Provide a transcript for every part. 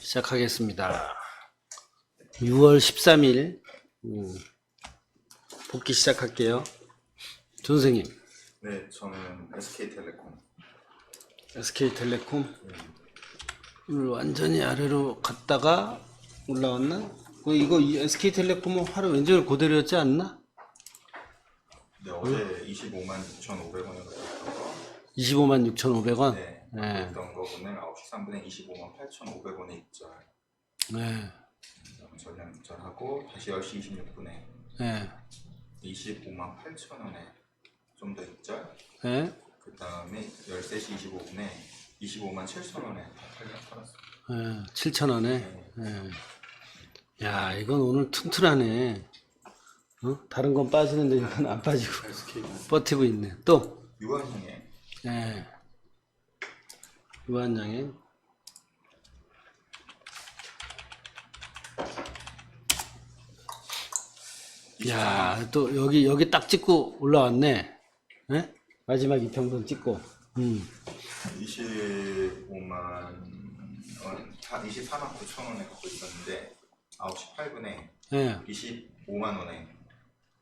시작하겠습니다. 6월 13일 음, 복귀 시작할게요. 조 선생님, 네, 저는 SK텔레콤. SK텔레콤 오늘 완전히 아래로 갔다가 올라왔나? 그 이거 SK텔레콤은 하루 왼쪽을 고대로였지 않나? 네, 어제 25만 6,500원에 갔다가 25만 6,500원. 네, 네. 있던 거 오늘 9시 3분에 25만 8,500원에 입절. 네, 그다음에 전량 입절하고 다시 10시 26분에 네, 25만 8,000원에 좀 더 입절. 네, 그 다음에 13시 25분에 25만 7,000원에 팔렸어요. 네, 7,000원에. 네. 야, 이건 오늘 튼튼하네. 어? 다른 건 빠지는데 이건 안 빠지고 버티고 있네. 또, 유한형에 예. 유한양의 야, 또 여기 여기 딱 찍고 올라왔네. 예? 마지막 이평선 찍고. 음. 25만 원, 다 24만 9천 원에 갖고 있었는데 9시 8분에 예. 25만 원에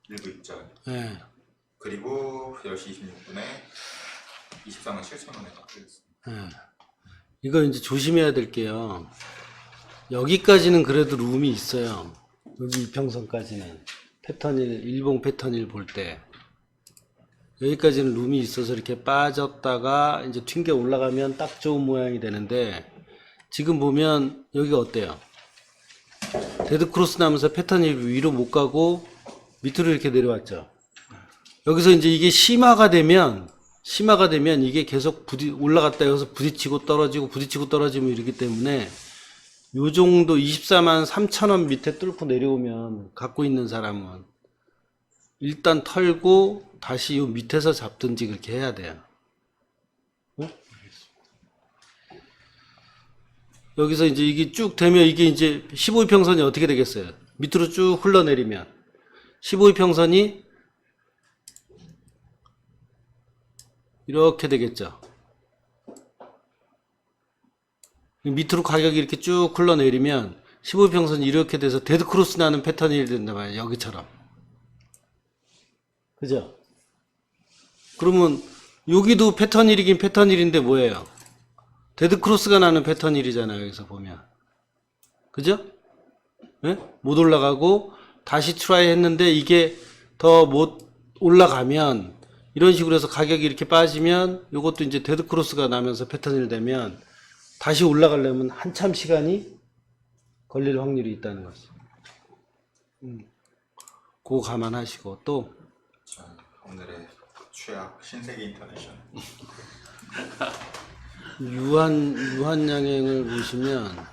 일부 입절. 예. 그리고 10시 26분에 24만 7천 원에 갖고 있습니다. 예. 이거 이제 조심해야 될 게요. 여기까지는 그래도 룸이 있어요. 여기 이평선까지는 패턴일 일봉 패턴일 볼때 여기까지는 룸이 있어서 이렇게 빠졌다가 이제 튕겨 올라가면 딱 좋은 모양이 되는데 지금 보면 여기가 어때요? 데드 크로스 나면서 패턴일 위로 못 가고 밑으로 이렇게 내려왔죠. 여기서 이제 이게 심화가 되면 심화가 되면 이게 계속 부딪 올라갔다 여기서 부딪히고 떨어지고 부딪히고 떨어지면 이러기 때문에 요 정도 24만 3천 원 밑에 뚫고 내려오면 갖고 있는 사람은 일단 털고 다시 요 밑에서 잡든지 그렇게 해야 돼요. 어? 여기서 이제 이게 쭉 되면 이게 이제 15이평선이 어떻게 되겠어요? 밑으로 쭉 흘러내리면 15이평선이 이렇게 되겠죠. 밑으로 가격이 이렇게 쭉 흘러내리면 15평선이 이렇게 돼서 데드크로스 나는 패턴이 된단 말이에요. 여기처럼. 그죠? 그러면 여기도 패턴일이긴 패턴일인데 뭐예요? 데드크로스가 나는 패턴일이잖아요. 여기서 보면. 그죠? 예? 못 올라가고 다시 트라이 했는데 이게 더 못 올라가면 이런 식으로 해서 가격이 이렇게 빠지면 이것도 이제 데드크로스가 나면서 패턴일 되면 다시 올라가려면 한참 시간이 걸릴 확률이 있다는 거죠. 음. 그거 감안하시고 또 자, 오늘의 최악 신세계 인터내셔널. 유한 유한 양행을 보시면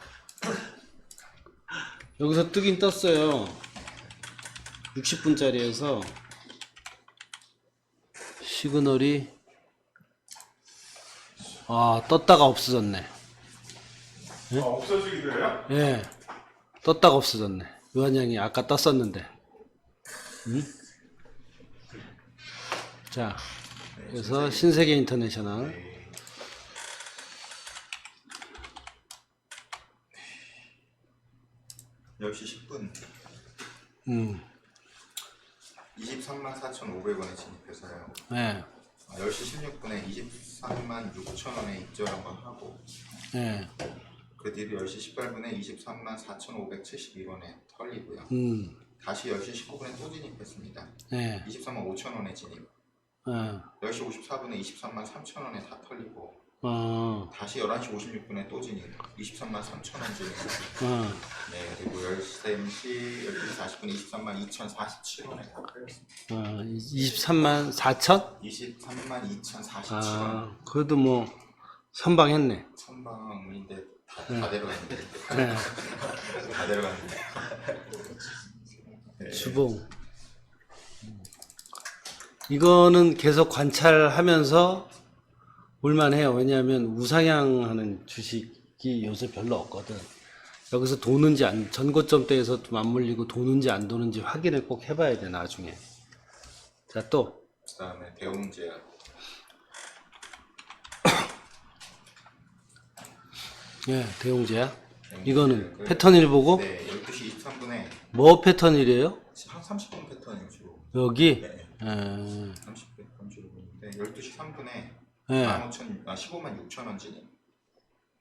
여기서 뜨긴 떴어요. 60분짜리에서 시그널이 아 떴다가 없어졌네. 아, 없어지기도 해요? 예, 떴다가 없어졌네. 유한양이 아까 떴었는데. 음? 자, 그래서 신세계 인터내셔널. 네. 10시 10분 음, 23만 4,500원에 진입해서요. 예, 10시 16분에 23만 6천 원에 입절 한번 하고 예, 그 뒤로 10시 18분에 23만 4,571원에 털리고요. 음, 다시 10시 19분에 또 진입했습니다. 예, 23만 5천 원에 진입. 예, 10시 54분에 23만 3천 원에 다 털리고 어, 다시 11시 56분에 또 진입. 23만 3천 원 진입. 어, 네, 그리고 13시 12시 40분에 23만 2,047원에 다 털렸습니다. 어, 23만 4천? 23만 2,047원. 아, 그래도 뭐, 선방했네. 선방인데 다, 다 내려갔는데. 네. 다 내려갔는데. 네. 주봉. 이거는 계속 관찰하면서 볼만해요. 왜냐하면 우상향하는 주식이 요새 별로 없거든. 여기서 도는지 안, 전고점대에서 맞물리고 도는지 안 도는지 확인을 꼭 해봐야 돼, 나중에. 자, 또. 그 다음에 대웅제약. 예, 대용제야. 네, 이거는 패턴일 보고 네, 12시 23분에 뭐 패턴이래요? 한 30분 패턴이에요 주로. 여기 네, 에, 30분 주로 보는데 12시 3분에 예, 15,000, 아 15만 6천 원 진입.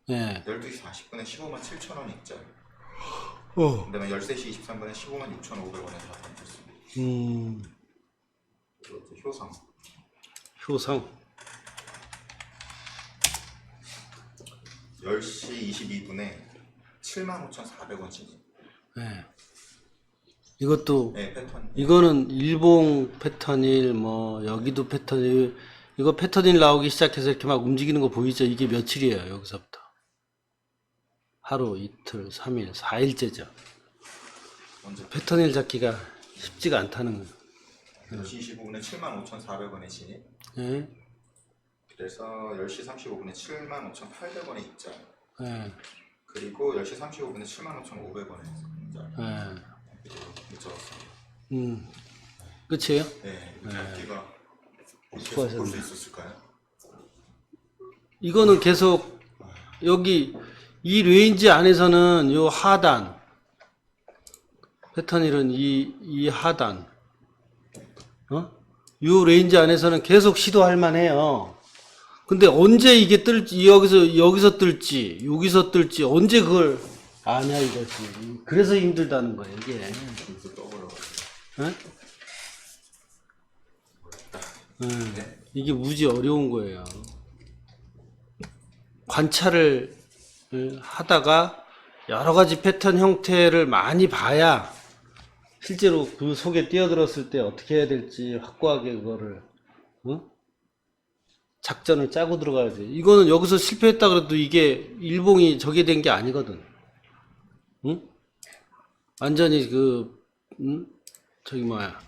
예. 12시 40분에 15만 7천 원 입장. 어. 그다음에 13시 23분에 15만 6,500원에 다 던졌습니다. 음, 또 효상. 효상. 10시 22분에 7만 5,400원 진입. 예. 이것도 네, 패턴. 이거는 일봉 패턴일 뭐 여기도 패턴일 이거 패턴일 나오기 시작해서 이렇게 막 움직이는 거 보이죠? 이게 며칠이에요 여기서부터 하루 이틀 3일 4일째죠 먼저 패턴일 잡기가 쉽지가 않다는 거예요 10시 25분에 7만 5,400원에 진입. 예? 그래서 10시 35분에 7만 5,800원에 입장. 예, 그리고 10시 35분에 7만 5,500원에 입장. 예. 늦었습니다. 음 끝이에요? 네, 이 잡기가 수고하셨습니다. 볼수 있었을까요? 이거는 계속 여기 이 레인지 안에서는 요 하단 패턴일은 이, 이 하단 어? 요 레인지 안에서는 계속 시도할 만해요. 근데 언제 이게 뜰지 여기서 여기서 뜰지 여기서 뜰지 언제 그걸 아냐 이거지. 그래서 힘들다는 거예요 이게. 여 음, 이게 무지 어려운 거예요. 관찰을 음, 하다가 여러 가지 패턴 형태를 많이 봐야 실제로 그 속에 뛰어들었을 때 어떻게 해야 될지 확고하게 그거를 어? 작전을 짜고 들어가야 돼. 이거는 여기서 실패했다 그래도 이게 일봉이 저게 된 게 아니거든. 응? 완전히 그 응? 저기 뭐야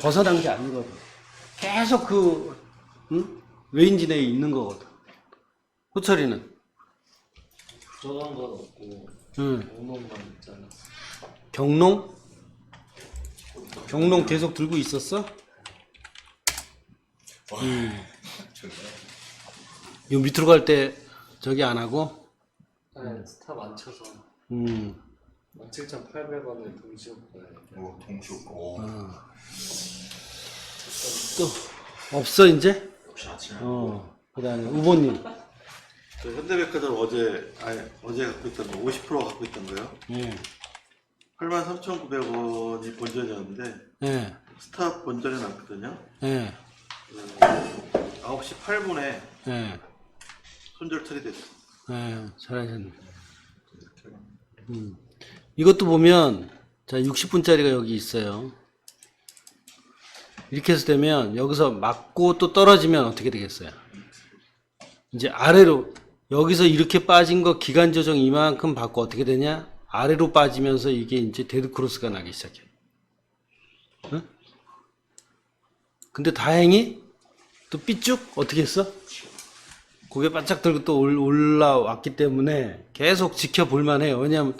벗어난 게 아니거든. 계속 그 응? 레인지 내에 있는 거거든. 호철이는 들어간 건 없고 응. 오는만 있잖아. 경농 경농 계속 들고 있었어? 좋네요. 이거 밑으로 갈 때 저기 안 하고 아니 스탑 안 쳐서 음. 17,800원을 동시에 거야. 오, 동시오고. 오, 또 없어 이제? 어. 그다음에 우보님. 저 현대백화점 어제 아니 어제 갖고 있던 거 50% 갖고 있던 거요. 예. 83,900원이 본전이었는데 예. 스탑 본전이 났거든요. 예. 그 9시 8분에 예. 손절 처리됐어. 예. 잘하셨네. 음. 이것도 보면 자 60분짜리가 여기 있어요. 이렇게 해서 되면 여기서 맞고 또 떨어지면 어떻게 되겠어요? 이제 아래로 여기서 이렇게 빠진 거 기간 조정 이만큼 받고 어떻게 되냐? 아래로 빠지면서 이게 이제 데드 크로스가 나기 시작해. 응? 근데 다행히 또 삐쭉 어떻게 했어? 고개 바짝 들고 또 올- 올라왔기 때문에 계속 지켜볼 만 해요. 왜냐하면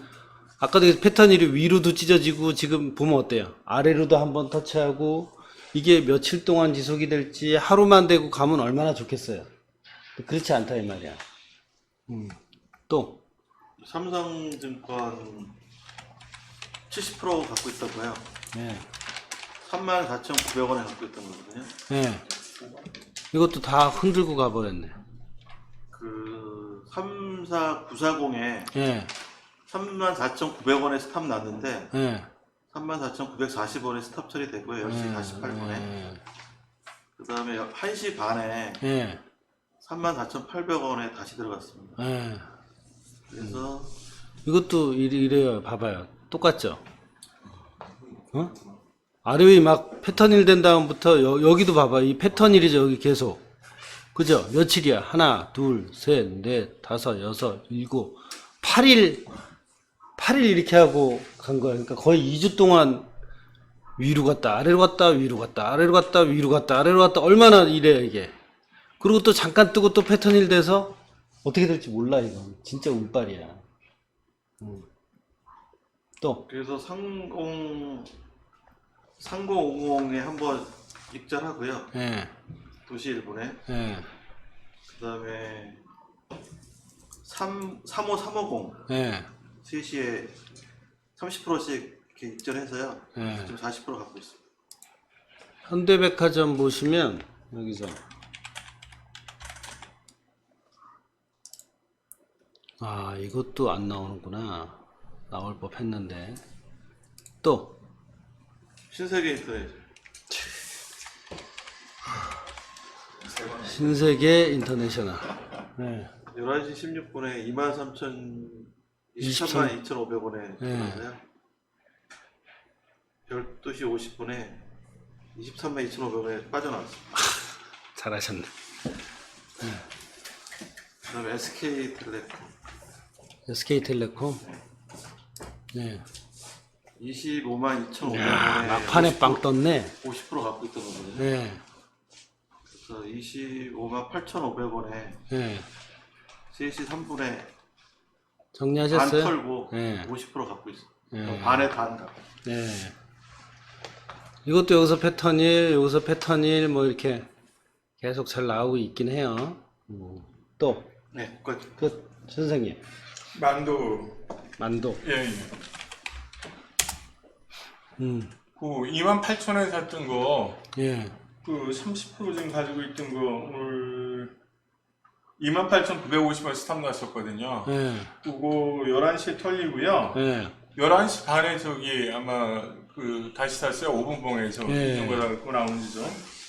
아까도 패턴이 위로도 찢어지고 지금 보면 어때요? 아래로도 한번 터치하고 이게 며칠 동안 지속이 될지 하루만 되고 가면 얼마나 좋겠어요. 그렇지 않다 이 말이야. 음. 또 삼성증권 70% 갖고 있었고요. 예. 34,900원에 갖고 있던 거거든요. 예. 이것도 다 흔들고 가버렸네. 그 34940에 예. 34,900원에 스탑 났는데 예. 34,940원에 스탑 처리되고요. 10시 48분에. 예. 그 다음에 1시 반에 예. 34,800원에 다시 들어갔습니다. 예. 그래서 이것도 이래, 이래요. 봐봐요. 똑같죠? 어? 아래 위막 패턴일 된 다음부터 여, 여기도 봐봐. 이 패턴일이죠. 여기 계속. 그죠? 며칠이야? 하나, 둘, 셋, 넷, 다섯, 여섯, 일곱, 8일, 8일 이렇게 하고 간 거야. 그러니까 거의 2주 동안 위로 갔다, 아래로 갔다, 위로 갔다, 아래로 갔다, 위로 갔다, 아래로 갔다. 얼마나 이래, 이게. 그리고 또 잠깐 뜨고 또 패턴일 돼서 어떻게 될지 몰라, 이건. 진짜 운빨이야. 음. 또, 그래서 상공 3050에 한번 입절하고요. 예, 도시일본에 예, 그다음에 3 35350 예, 3시에 30%씩 이렇게 익절해서요. 예. 지금 40% 갖고 있어요. 현대백화점 보시면 여기서 아 이것도 안 나오는구나 나올 법 했는데 또 신세계 인터넷. 신세계 인터내셔널 네. 11시 16분에 23,000 23,000 23만 2,500원에 네. 들어가서요. 12시 50분에 23만 2,500원에 빠져나왔어요. 잘하셨네 그 다음에 SK텔레콤 SK텔레콤 네. 25만 2,500원에 야, 막판에 빵 떴네 50% 갖고 있던 거거든요. 네. 그래서 25만 8,500원에 네. 3시 3분에 반 정리하셨어요? 털고 네. 50% 갖고 있어. 네. 반에 반 갖고. 네. 이것도 여기서 패턴 1, 여기서 패턴 1, 뭐 이렇게 계속 잘 나오고 있긴 해요. 음. 또, 네, 거기까지. 끝. 선생님, 만두 만도. 예, 예. 음, 그 2만 8천 원 샀던 거, 예, 그 30% 지금 가지고 있던 거 오늘 2만 8,950원 스탑 났었거든요. 예, 그거 11시에 털리고요. 예, 11시 반에 저기 아마 그 다시 샀어요. 5분 봉에서 예. 이런 거 갖고 나온 지죠.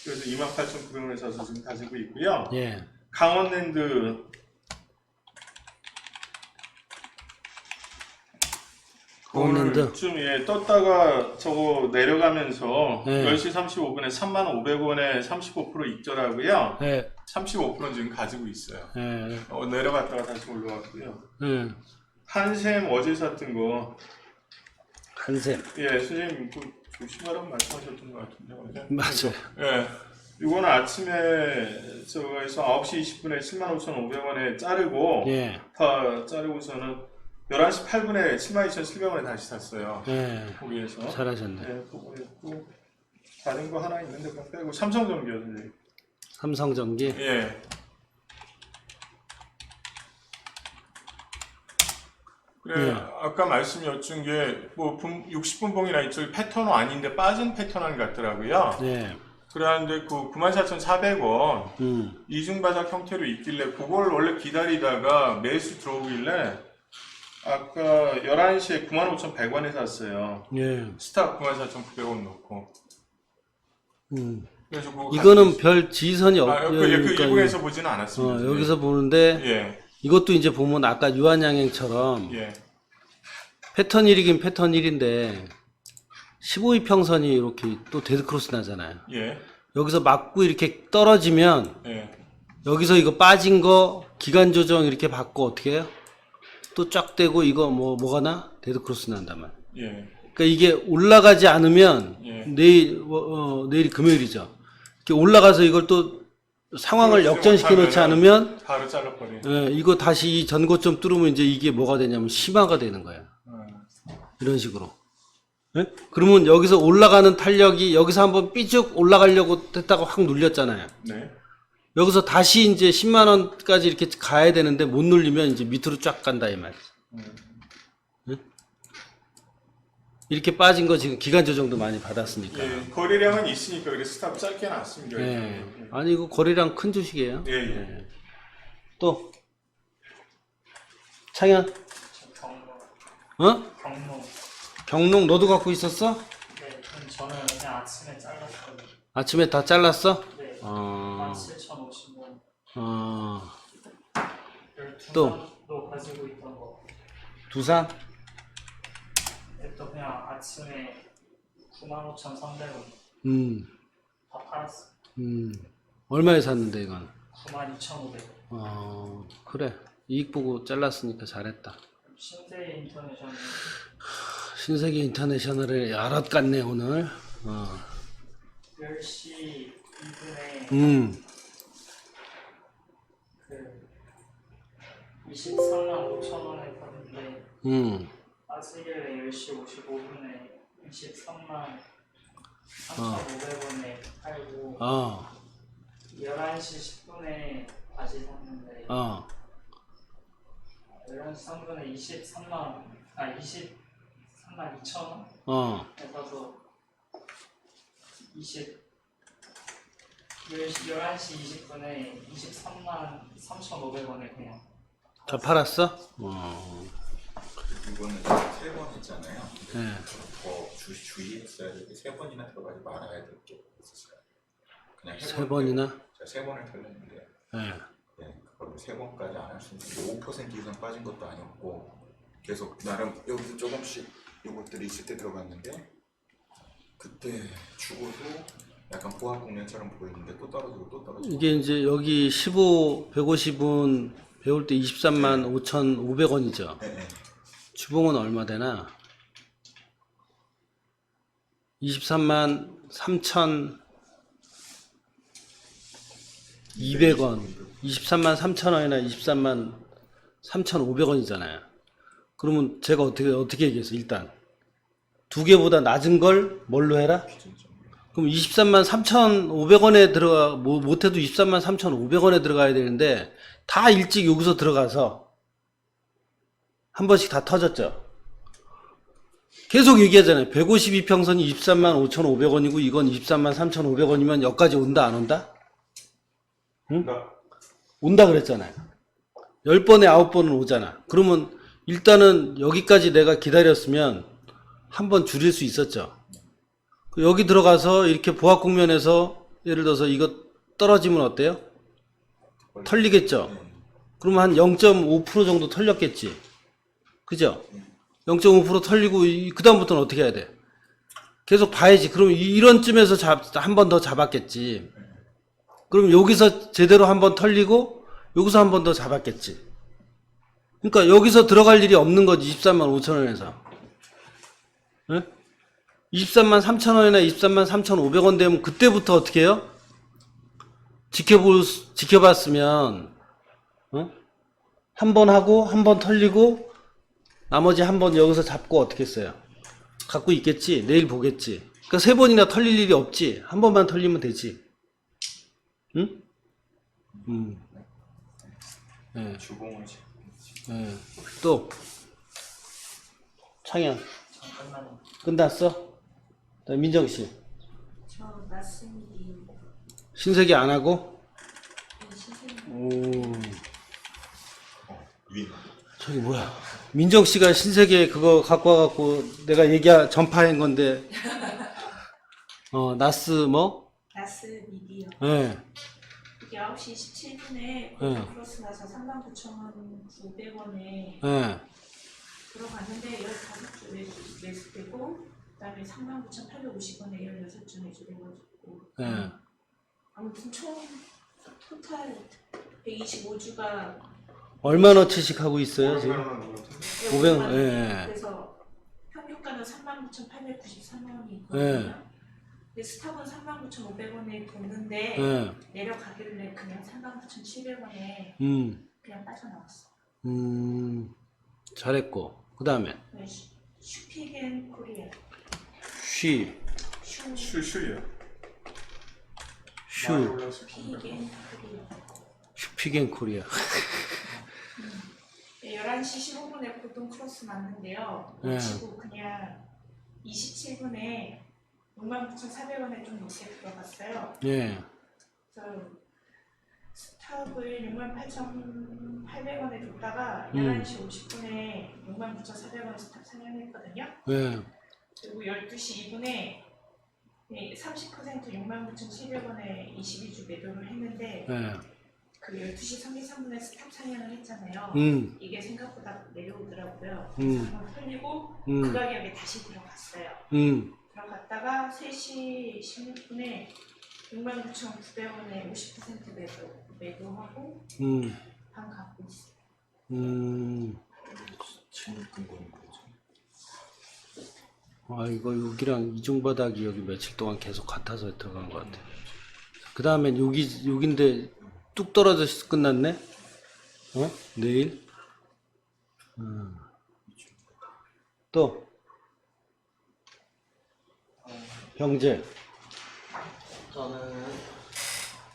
그래서 28,900원에 사서 지금 가지고 있고요. 예, 강원랜드 강원랜드. 오늘쯤 예, 떴다가 저거 내려가면서 예. 10시 35분에 3,500원에 35% 익절하고요. 예, 35% 지금 가지고 있어요. 예, 어, 내려갔다가 다시 올라왔고요. 예. 한샘 어제 샀던 거, 한샘. 예, 선생님 그 조심하라고 말씀하셨던 것 같은데 어제. 맞아요. 예. 이거는 아침에 저거에서 9시 20분에 75,500원에 자르고 예, 다 자르고서는 11시 8분에 72,700원에 다시 샀어요. 예. 거기에서. 잘하셨네. 네, 그거 했고 다른 거 하나 있는데 그거 빼고 삼성전기요, 선생님. 삼성전기. 예. 그래 예. 아까 말씀 여쭌 게뭐 60분 봉이나 이쪽 패턴은 아닌데 빠진 패턴 같더라고요. 예, 그러는데 그 94,400원 음, 이중바닥 형태로 있길래 그걸 원래 기다리다가 매수 들어오길래 아까 11시에 95,100원에 샀어요. 예, 스탑 94,900원 넣고. 음. 그래서 그거 이거는 별 지선이 아, 그, 그. 일본에서 보지는 않았습니다. 어, 여기서 보는데 예, 이것도 이제 보면 아까 유한양행처럼 예, 패턴 1이긴 패턴 1인데 15이평선이 이렇게 또 데드크로스 나잖아요. 예, 여기서 맞고 이렇게 떨어지면 예, 여기서 이거 빠진 거 기간 조정 이렇게 받고 어떻게 해요? 또쫙 떼고 이거 뭐 뭐가 나? 데드크로스 난단 말. 예, 그러니까 이게 올라가지 않으면 예. 내일 어, 어, 내일이 금요일이죠. 올라가서 이걸 또 상황을 그렇지 역전시켜 놓지 않으면 바로 잘라버리. 예, 이거 다시 이 전고점 뚫으면 이제 이게 뭐가 되냐면 심화가 되는 거예요. 어, 이런 식으로. 예? 그러면 여기서 올라가는 탄력이 여기서 한번 삐쭉 올라가려고 했다가 확 눌렸잖아요. 네, 여기서 다시 이제 10만 원까지 이렇게 가야 되는데 못 눌리면 이제 밑으로 쫙 간다 이 말이죠. 예? 이렇게 빠진 거 지금 기간 조정도 많이 받았으니까. 예, 거래량은 있으니까 그래 스탑 짧게 놨습니다. 예. 아니 이거 거래량 큰 주식이에요. 예, 예. 또 창현, 경로, 어? 경로. 경농 너도 갖고 있었어? 네, 그럼 저는 그냥 아침에 잘랐거든요. 아침에 다 잘랐어? 네, 어, 17,050원. 어, 12도 또? 가지고 있던 거. 두산? 그냥 아침에 95,300원. 음, 다 팔았어. 음, 얼마에 샀는데 이건? 92,500원. 어, 그래. 이익 보고 잘랐으니까 잘했다. 신세계 인터내셔널 신세계 인터내셔널에 야랏 같네 오늘. 어, 10시 2분에 음, 그 23만 5천 원에 샀는데 음, 빠지길래 10시 55분에 23만 3,500원에 팔고 어, 11시 10분에 다시 샀는데 어, 11시 3분에 23만 아 23만 2천 원 어. 해서 20 10시 11시 20분에 23만 3,500원에 그냥 다 팔았어? 어. 이거는 세 번 했잖아요. 네. 더 주, 주의했어야 될 게 세 번이나 들어가지 말아야 될 게 있었어요. 그냥 세 번이나? 제가 세 번을 털렸는데 네. 네, 그걸 세 번까지 안 할 수 있는데 5% 이상 빠진 것도 아니었고 계속 나름 여기서 조금씩 요것들이 있을 때 들어갔는데 그때 죽어도 약간 보합 국면처럼 보이는데 또 떨어지고 또 떨어지고 이게 이제 여기 15, 150은 배울 때 23만 5,500원이죠. 네, 네. 주봉은 얼마 되나? 23만 3천 200원. 23만 3천 원이나 23만 3,500원이잖아요. 그러면 제가 어떻게 어떻게 얘기했어요? 일단 두 개보다 낮은 걸 뭘로 해라? 그럼 23만 3,500원에 들어가 뭐 못해도 23만 3,500원에 들어가야 되는데 다 일찍 여기서 들어가서 한 번씩 다 터졌죠. 계속 얘기하잖아요. 152평선이 23만 5,500원이고 이건 23만 3,500원이면 여기까지 온다 안 온다? 그러니까 온다 그랬잖아요. 10번에 9번은 오잖아. 그러면 일단은 여기까지 내가 기다렸으면 한 번 줄일 수 있었죠. 그 여기 들어가서 이렇게 보합 국면에서 예를 들어서 이거 떨어지면 어때요? 털리겠죠. 네. 그러면 한 0.5% 정도 털렸겠지. 그죠? 0.5% 털리고 그 다음부터는 어떻게 해야 돼? 계속 봐야지. 그럼 이- 이런 쯤에서 한 번 더 잡았겠지. 그럼 여기서 제대로 한 번 털리고 여기서 한 번 더 잡았겠지. 그러니까 여기서 들어갈 일이 없는 거지. 23만 5천 원에서. 응? 23만 3천 원이나 23만 3,500원 되면 그때부터 어떻게 해요? 지켜볼 수- 지켜봤으면 어? 한번 하고 한 번 털리고 나머지 한 번 여기서 잡고 어떻게 했어요? 갖고 있겠지. 내일 보겠지. 그러니까 세 번이나 털릴 일이 없지. 한 번만 털리면 되지. 응? 음. 예, 주봉을 지금 예. 또 창현. 끝났어? 자, 민정 씨 저 맞습니다. 신세계 안 하고? 시즌 오. 위 저기 뭐야? 민정 씨가 신세계 그거 갖고 와갖고 내가 얘기 전파한 건데 어 나스 뭐? 나스 미디어. 예. 이게 9시 27분에 네. 크로스 나서 39,900원에 예. 들어갔는데 15주 매수, 매수되고 그다음에 39,850원에 16주 매수돼가지고 예. 아무튼 총 토탈 125주가 얼마나치씩 하고 있어요 지금? 500원 하는 것 같은데 500원. 예. 그래서 평균가는 39,893원이 예. 있거든요. 근데 스탑은 39,500원에 붙는데 예. 내려가길래 그냥 39,700원에 음. 그냥 빠져나왔어. 음. 잘했고 그다음에 네, 슈- 슈피겐 코리아. 쉬 슈 슈슈예요. 많이 슈 겁니다. 슈피겐 코리아. 슈피겐 코리아 네, 11시 15분에 보통 크로스 맞는데요. 네. 놓치고 그냥 27분에 69,400원에 좀 높게 들어갔어요. 예. 그래서 스탑을 68,800원에 뒀다가 음. 11시 50분에 69,400원 스탑 상향했거든요. 예. 그리고 12시 2분에 30% 69,700원에 22주 매도를 했는데 예. 그 12시 33분에 스탑 상향을 했잖아요. 음. 이게 생각보다 내려오더라고요. 음. 그래서 한번 털리고 그 음. 가격에 다시 들어갔어요. 음. 들어갔다가 3시 16분에 69,900원에 50% 매도, 매도하고 음. 반 갖고 있어요. 음. 지금 근거는 뭐죠? 아 이거 여기랑 이중바닥이 여기 며칠 동안 계속 같아서 들어간 것 같아. 그 다음엔 여기 여긴데 뚝 떨어져서 끝났네. 어? 내일. 음. 또 병재. 저는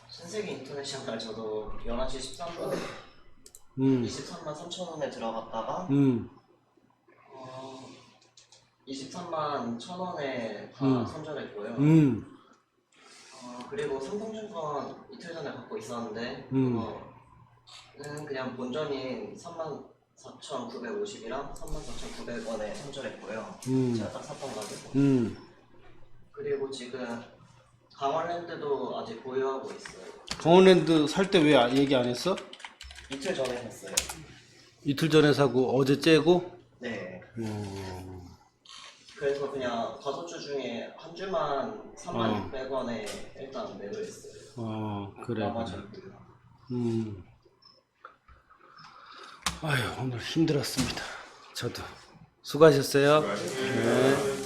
신세계 인터내셔널 저도 11시 13분 음. 23만 3천 원에 들어갔다가 음. 어, 23만 1,000원에 다 음. 선절했고요. 음, 어, 그리고 삼성증권 이틀 전에 갖고 있었는데 음. 그거는 그냥 본전인 3만 4,950이랑 3만 4,900원에 선절했고요. 음, 제가 딱 샀던 가격. 음. 그리고 지금 강원랜드도 아직 보유하고 있어요. 강원랜드 살 때 왜 얘기 안 했어? 이틀 전에 샀어요. 이틀 전에 사고 어제 째고? 네. 어, 그래서 그냥 다섯 주 중에 한 주만 3만 어. 600원에 일단 매도했어요. 어 그래. 나머지 그래. 음. 아유 오늘 힘들었습니다. 저도 수고하셨어요. 네.